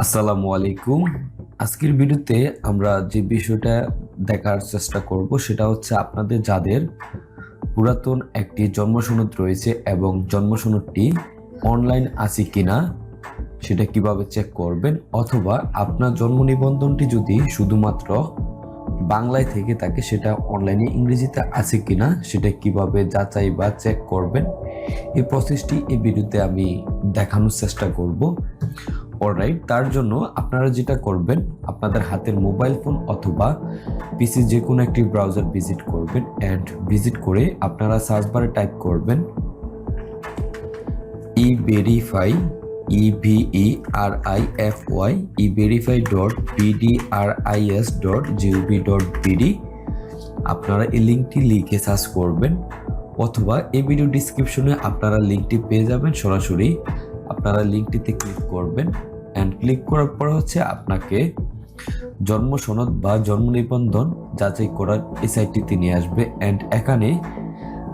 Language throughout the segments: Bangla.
আসসালামু আলাইকুম। আজকের ভিডিওতে আমরা যে বিষয়টা দেখার চেষ্টা করব সেটা হচ্ছে আপনাদের যাদের পুরাতন একটি জন্মসনদ রয়েছে এবং জন্মসনদটি অনলাইন আছে কিনা সেটা কীভাবে চেক করবেন অথবা আপনার জন্ম নিবন্ধনটি যদি শুধুমাত্র বাংলায় থেকে থাকে সেটা অনলাইনে ইংরেজিতে আছে কিনা সেটা কীভাবে যাচাই বা চেক করবেন এই প্রসেসটি এই ভিডিওতে আমি দেখানোর চেষ্টা করব। অলরাইট তার জন্য আপনারা যেটা করবেন, আপনাদের হাতের মোবাইল ফোন অথবা পিসি যে কোনো একটি ব্রাউজার ভিজিট করবেন অ্যান্ড ভিজিট করে আপনারা সার্চ বারে টাইপ করবেন e verify E V E R I F Y e verify dot PDRIS dot G O V dot BD আপনারা এই লিঙ্কটি লিখে সার্চ করবেন অথবা এই ভিডিও ডিসক্রিপশনে আপনারা লিঙ্কটি পেয়ে যাবেন। সরাসরি আপনারা লিঙ্কটিতে ক্লিক করবেন। অ্যান্ড ক্লিক করার পর হচ্ছে আপনাকে জন্ম সনদ বা জন্ম নিবন্ধন যাচাই করার এই সাইটটিতে নিয়ে আসবে অ্যান্ড এখানে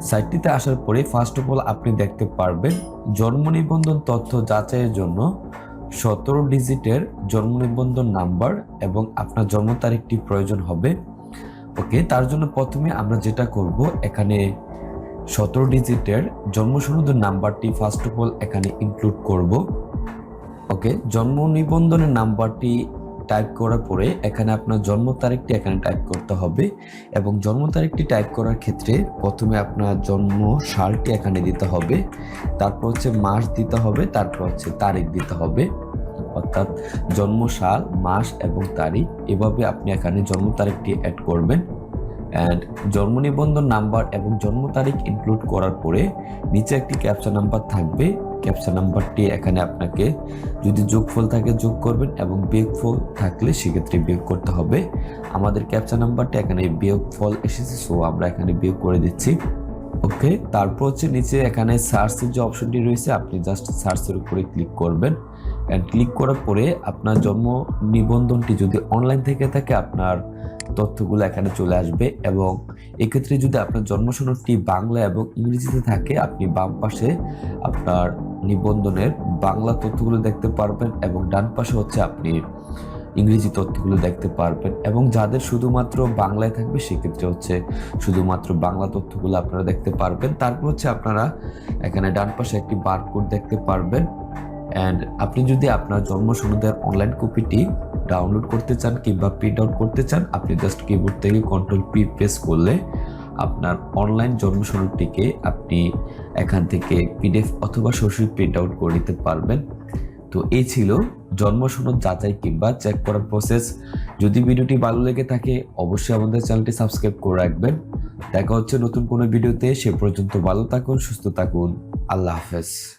সাইটটিতে আসার পরে ফার্স্ট অফ অল আপনি দেখতে পারবেন জন্ম নিবন্ধন তথ্য যাচাইয়ের জন্য সতেরো ডিজিটের জন্ম নিবন্ধন নাম্বার এবং আপনার জন্ম তারিখটি প্রয়োজন হবে। ওকে, তার জন্য প্রথমে আমরা যেটা করব, এখানে সতেরো ডিজিটের জন্ম সনদের নাম্বারটি ফার্স্ট অফ অল এখানে ইনক্লুড করব। ওকে জন্ম নিবন্ধনের নাম্বারটি টাইপ করার পরে এখানে আপনার জন্ম তারিখটি এখানে টাইপ করতে হবে এবং জন্ম তারিখটি টাইপ করার ক্ষেত্রে প্রথমে আপনার জন্ম সালটি এখানে দিতে হবে, তারপর হচ্ছে মাস দিতে হবে, তারপর হচ্ছে তারিখ দিতে হবে, অর্থাৎ জন্ম সাল, মাস এবং তারিখ এভাবে আপনি এখানে জন্ম তারিখটি অ্যাড করবেন। অ্যান্ড জন্ম নিবন্ধন নাম্বার এবং জন্ম তারিখ ইনক্লুড করার পরে নিচে একটি ক্যাপচা নাম্বার থাকবে। ক্যাপচা নাম্বারটি এখানে আপনাকে যদি যোগফল থাকে যোগ করবেন এবং বিয়োগফল থাকলে সেক্ষেত্রে বিয়োগ করতে হবে। আমাদের ক্যাপচা নাম্বারটি এখানে বিয়োগফল এসেছে সো আমরা এখানে বিয়োগ করে দিচ্ছি। ওকে তারপর হচ্ছে নিচে এখানে সার্চের যে অপশনটি রয়েছে, আপনি জাস্ট সার্চের উপরে ক্লিক করবেন। অ্যান্ড ক্লিক করার পরে আপনার জন্ম নিবন্ধনটি যদি অনলাইন থেকে থাকে, আপনার তথ্যগুলো এখানে চলে আসবে এবং এক্ষেত্রে যদি আপনার জন্ম সনদটি বাংলা এবং ইংরেজিতে থাকে, আপনি বাম পাশে আপনার নিবন্ধনের বাংলা তথ্যগুলো দেখতে পারবেন এবং ডান পাশে হচ্ছে আপনি ইংরেজি তথ্যগুলো দেখতে পারবেন এবং যাদের শুধুমাত্র বাংলায় থাকবে, সেক্ষেত্রে হচ্ছে শুধুমাত্র বাংলা তথ্যগুলো আপনারা দেখতে পারবেন। তারপর হচ্ছে আপনারা এখানে ডান পাশে একটি বারকোড দেখতে পারবেন। অ্যান্ড আপনি যদি আপনার জন্ম সনদের অনলাইন কপিটি ডাউনলোড করতে চান কিংবা প্রিন্ট আউট করতে চান, আপনি জাস্ট কিবোর্ড থেকে কন্ট্রোল পি প্রেস করলে আপনার অনলাইন জন্ম সনদটিকে আপনি এখান থেকে পিডিএফ অথবা সরাসরি প্রিন্ট আউট করে নিতে পারবেন। তো এই ছিল জন্ম সনদ যাচাই কিংবা চেক করার প্রসেস যদি ভিডিওটি ভালো লেগে থাকে, অবশ্যই আমাদের চ্যানেলটি সাবস্ক্রাইব করে রাখবেন। দেখা হচ্ছে নতুন কোনো ভিডিওতে, সে পর্যন্ত ভালো থাকুন, সুস্থ থাকুন। আল্লাহ হাফেজ।